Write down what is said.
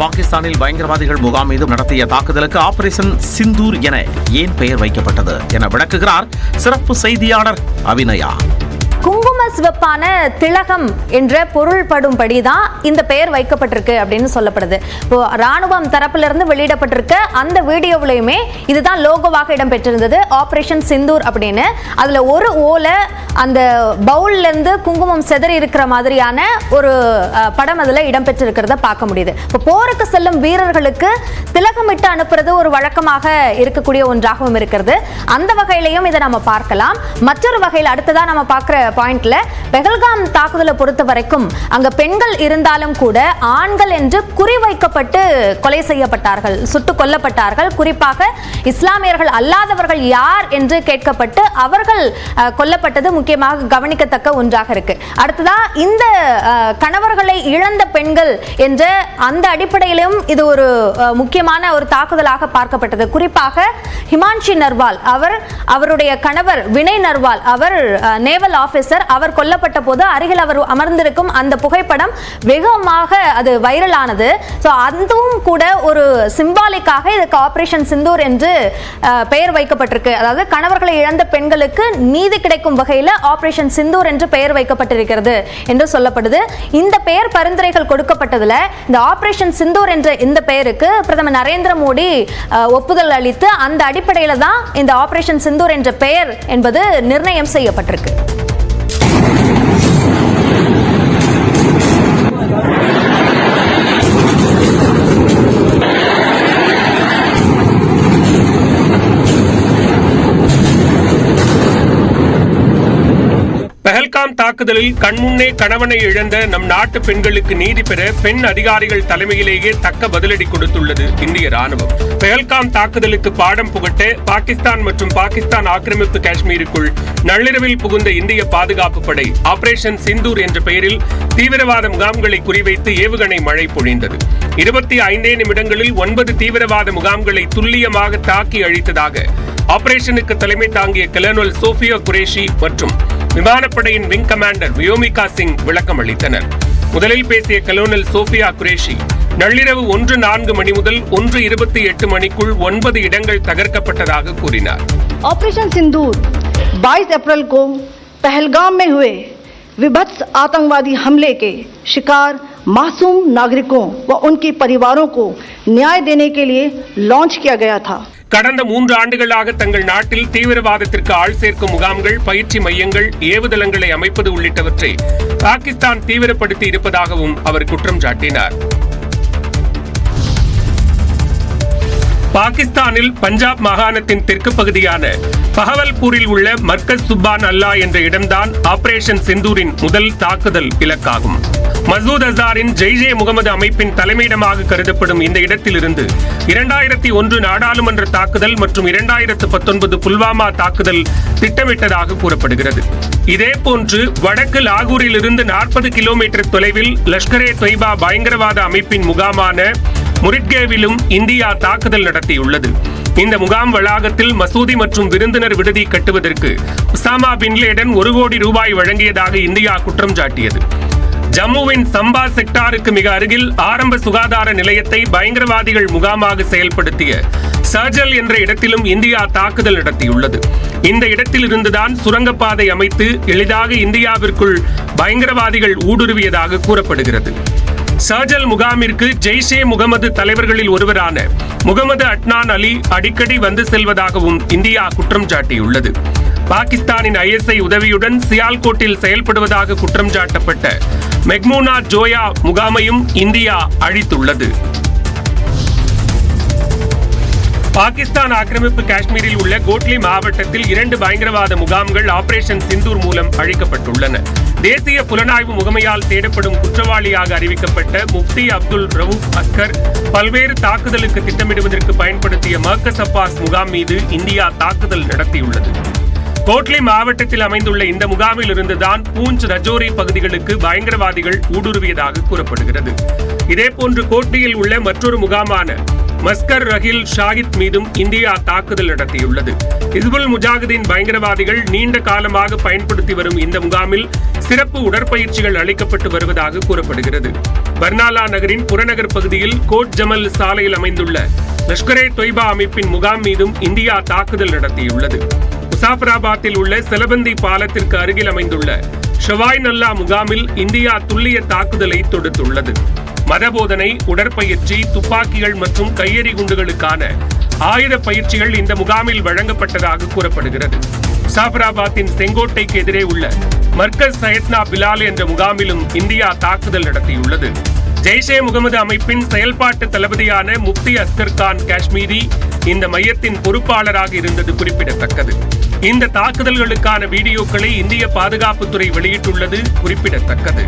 பாகிஸ்தானில் பயங்கரவாதிகள் முகாம் மீது நடத்திய தாக்குதலுக்கு ஆபரேஷன் சிந்தூர் என ஏன் பெயர் வைக்கப்பட்டது என விளக்குகிறார் சிறப்பு செய்தியாளர் அபிநயா. குங்கும சிவப்பான திலகம் என்ற பொருள்படும்படி தான் இந்த பெயர் வைக்கப்பட்டிருக்கு அப்படின்னு சொல்லப்படுது. இப்போ ராணுவம் தரப்பிலிருந்து வெளியிடப்பட்டிருக்க அந்த வீடியோவிலையுமே இதுதான் லோகோவாக இடம்பெற்றிருந்தது. ஆபரேஷன் சிந்தூர் அப்படின்னு. அதுல ஒரு ஓலை அந்த பவுல்லேருந்து குங்குமம் செதறி இருக்கிற மாதிரியான ஒரு படம் அதில் இடம்பெற்றிருக்கிறத பார்க்க முடியுது. இப்போ போருக்கு செல்லும் வீரர்களுக்கு திலகமிட்டு அனுப்புறது ஒரு வழக்கமாக இருக்கக்கூடிய ஒன்றாகவும் இருக்கிறது. அந்த வகையிலையும் இதை நம்ம பார்க்கலாம். மற்றொரு வகையில் அடுத்ததாக நம்ம பார்க்குற பாயிண்ட்ல பெகல்காம் தாக்குதலை பொறுத்த வரைக்கும் அங்க பெண்கள் இருந்தாலும் கூட ஆண்கள் என்று குறிவைக்கப்பட்டு கொலை செய்யப்பட்டார்கள் சுட்டுக் கொல்லப்பட்டார்கள். குறிப்பாக இஸ்லாமியர்கள் அல்லாதவர்கள் யார் என்று கேட்கப்பட்டு அவர்கள் கொல்லப்பட்டது முக்கிய முக்கியமாக கவனிக்கத்தக்க ஒன்றாக இருக்கு. அடுத்ததா இந்த கணவர்களை இழந்த பெண்கள் என்ற அந்த அடிப்படையிலும் இது ஒரு முக்கியமான ஒரு தாக்குதலாக பார்க்கப்பட்டது. குறிப்பாக ஹிமான்ஷி நர்வால் அவர் அவருடைய கணவர் வினய் நர்வால் அவர் நேவல் ஆபீசர் அவர் கொல்லப்பட்ட போது அருகில் அவர் அமர்ந்திருக்கும் அந்த புகைப்படம் வேகமாக அது வைரல் ஆனது ஸோ அதுவும் கூட ஒரு சிம்பாலிக்காக இதுக்கு ஆபரேஷன் சிந்தூர் என்று பெயர் வைக்கப்பட்டிருக்கு. அதாவது கணவர்களை இழந்த பெண்களுக்கு நீதி கிடைக்கும் வகையில் ஆபரேஷன் சிந்தூர் என்று பெயர் வைக்கப்பட்டிருக்கிறது என்று சொல்லப்படுது. இந்த பெயர் பரிந்துரைகள் கொடுக்கப்பட்டதுல இந்த ஆபரேஷன் சிந்தூர் என்ற இந்த பெயருக்கு பிரதமர் நரேந்திர மோடி அஹ், ஒப்புதல் அளித்து அந்த அடிப்படையில் தான் இந்த ஆபரேஷன் சிந்தூர் என்ற பெயர் என்பது நிர்ணயம் செய்யப்பட்டிருக்கு பெஹல்காம் தாக்குதலில் கண்முன்னே கணவனை இழந்த நம் நாட்டு பெண்களுக்கு நீதி பெற பெண் அதிகாரிகள் தலைமையிலேயே தக்க பதிலடி கொடுத்துள்ளது இந்திய ராணுவம் பெஹல்காம் தாக்குதலுக்கு பாடம் புகட்ட பாகிஸ்தான் மற்றும் பாகிஸ்தான் ஆக்கிரமிப்பு காஷ்மீருக்குள் நள்ளிரவில் புகுந்த இந்திய பாதுகாப்பு படை ஆபரேஷன் சிந்தூர் என்ற பெயரில் தீவிரவாத முகாம்களை குறிவைத்து ஏவுகணை மழை பொழிந்தது. இருபத்தி ஐந்தே நிமிடங்களில் ஒன்பது தீவிரவாத முகாம்களை துல்லியமாக தாக்கி அழித்ததாக ஆபரேஷனுக்கு தலைமை தாங்கிய கலர்னல் சோஃபியா குரேஷி மற்றும் விமானப்படையின் விங் கமாண்டர் வியோமிகா சிங் விளக்கம் அளித்தனர் முதலில் பேசிய கலோனல் சோஃபியா குரேஷி நள்ளிரவு ஒன்று நான்கு மணி முதல் ஒன்று இருபத்தி எட்டு மணிக்குள் ஒன்பது இடங்கள் தகர்க்கப்பட்டதாக கூறினார் ऑपरेशन सिंदूर 22 अप्रैल को पहलगाम में हुए विभत्स आतंकवादी हमले के शिकार मासूम नागरिकों व उनके परिवारों को न्याय देने के लिए लॉन्च किया गया था கடந்த மூன்று ஆண்டுகளாக தங்கள் நாட்டில் தீவிரவாதத்திற்கு ஆள் சேர்க்கும் முகாம்கள் பயிற்சி மையங்கள் ஏவுதளங்களை அமைப்பது உள்ளிட்டவற்றை பாகிஸ்தான் தீவிரப்படுத்தி இருப்பதாகவும் அவர் குற்றம் சாட்டினார் பாகிஸ்தானில் பஞ்சாப் மாகாணத்தின் தெற்கு பகுதியான பஹவல்பூரில் உள்ள மர்கஸ் சுப்பான் அல்லா என்ற இடம்தான் ஆபரேஷன் சிந்தூரின் முதல் தாக்குதல் இலக்காகும் மசூத் அசாரின் ஜெய்ஜே முகமது அமைப்பின் தலைமையிடமாக கருதப்படும் இந்த இடத்திலிருந்து இரண்டாயிரத்தி ஒன்று நாடாளுமன்ற தாக்குதல் மற்றும் இரண்டாயிரத்து பத்தொன்பது புல்வாமா தாக்குதல் திட்டமிட்டதாக கூறப்படுகிறது. இதேபோன்று வடக்கு லாகூரிலிருந்து நாற்பது கிலோமீட்டர் தொலைவில் லஷ்கரே தொய்பா பயங்கரவாத அமைப்பின் முகாமான முரிட்கேவிலும் இந்தியா தாக்குதல் நடத்தியுள்ளது. இந்த முகாம் வளாகத்தில் மசூதி மற்றும் விருந்தினர் விடுதி கட்டுவதற்கு உசாமா பின்லேடன் ஒரு கோடி ரூபாய் வழங்கியதாக இந்தியா குற்றம் சாட்டியது. ஜம்முவின் சம்பா செக்டாருக்கு மிக அருகில் ஆரம்ப சுகாதார நிலையத்தை பயங்கரவாதிகள் முகாமாக செயல்படுத்திய சர்ஜல் என்ற இடத்திலும் இந்தியா தாக்குதல் நடத்தியுள்ளது. இந்த இடத்தில் இருந்துதான் சுரங்கப்பாதை அமைத்து எளிதாக இந்தியாவிற்குள் பயங்கரவாதிகள் ஊடுருவியதாக கூறப்படுகிறது. சர்ஜல் முகாமிற்கு ஜெய்ஷே முகமது தலைவர்களில் ஒருவரான முகமது அட்னான் அலி அடிக்கடி வந்து செல்வதாகவும் இந்தியா குற்றம் சாட்டியுள்ளது. பாகிஸ்தானின் ஐஎஸ்ஐ உதவியுடன் சியால்கோட்டில் செயல்படுவதாக குற்றம் சாட்டப்பட்ட மெக்மூனா ஜோயா முகாமையும் இந்தியா அழித்துள்ளது. பாகிஸ்தான் ஆக்கிரமிப்பு காஷ்மீரில் உள்ள கோட்லி மாவட்டத்தில் இரண்டு பயங்கரவாத முகாம்கள் ஆபரேஷன் சிந்தூர் மூலம் அழிக்கப்பட்டுள்ளன. தேசிய புலனாய்வு முகமையால் தேடப்படும் குற்றவாளியாக அறிவிக்கப்பட்ட முஃப்தி அப்துல் ரவூப் அஸ்கர் பல்வேறு தாக்குதலுக்கு திட்டமிடுவதற்கு பயன்படுத்திய மர்கஸ் அப்பாஸ் முகாம் மீது இந்தியா தாக்குதல் நடத்தியுள்ளது. கோட்லி மாவட்டத்தில் அமைந்துள்ள இந்த முகாமில் இருந்துதான் பூஞ்ச் ரஜோரி பகுதிகளுக்கு பயங்கரவாதிகள் ஊடுருவியதாக கூறப்படுகிறது. இதேபோன்று கோட்லியில் உள்ள மற்றொரு முகாமான மஸ்கர் ரஹில் ஷாஹித் மீதும் இந்தியா தாக்குதல் நடத்தியுள்ளது. இஸ்புல் முஜாஹிதீன் பயங்கரவாதிகள் நீண்ட காலமாக பயன்படுத்தி வரும் இந்த முகாமில் சிறப்பு உடற்பயிற்சிகள் அளிக்கப்பட்டு வருவதாக கூறப்படுகிறது. பர்னாலா நகரின் புறநகர் பகுதியில் கோட் ஜமல் சாலையில் அமைந்துள்ள லஷ்கரே தொய்பா அமைப்பின் முகாம் மீதும் இந்தியா தாக்குதல் நடத்தியுள்ளது. முசாஃபராபாத்தில் உள்ள செலபந்தி பாலத்திற்கு அருகில் அமைந்துள்ள ஷவாய் நல்லா முகாமில் இந்தியா துல்லிய தாக்குதலை தொடுத்துள்ளது. மதபோதனை உடற்பயிற்சி துப்பாக்கிகள் மற்றும் கையெறி குண்டுகளுக்கான ஆயுத பயிற்சிகள் இந்த முகாமில் வழங்கப்பட்டதாக கூறப்படுகிறது. முசாஃபராபாத்தின் செங்கோட்டைக்கு எதிரே உள்ள மர்கஸ் சயத்னா பிலால் என்ற முகாமிலும் இந்தியா தாக்குதல் நடத்தியுள்ளது. ஜெய்ஷே முகமது அமைப்பின் செயல்பாட்டு தளபதியான முப்தி அஸ்கர் கான் காஷ்மீரி இந்த மையத்தின் பொறுப்பாளராக இருந்தது குறிப்பிடத்தக்கது. இந்த தாக்குதல்களுக்கான வீடியோக்களை இந்திய பாதுகாப்புத்துறை வெளியிட்டுள்ளது குறிப்பிடத்தக்கது.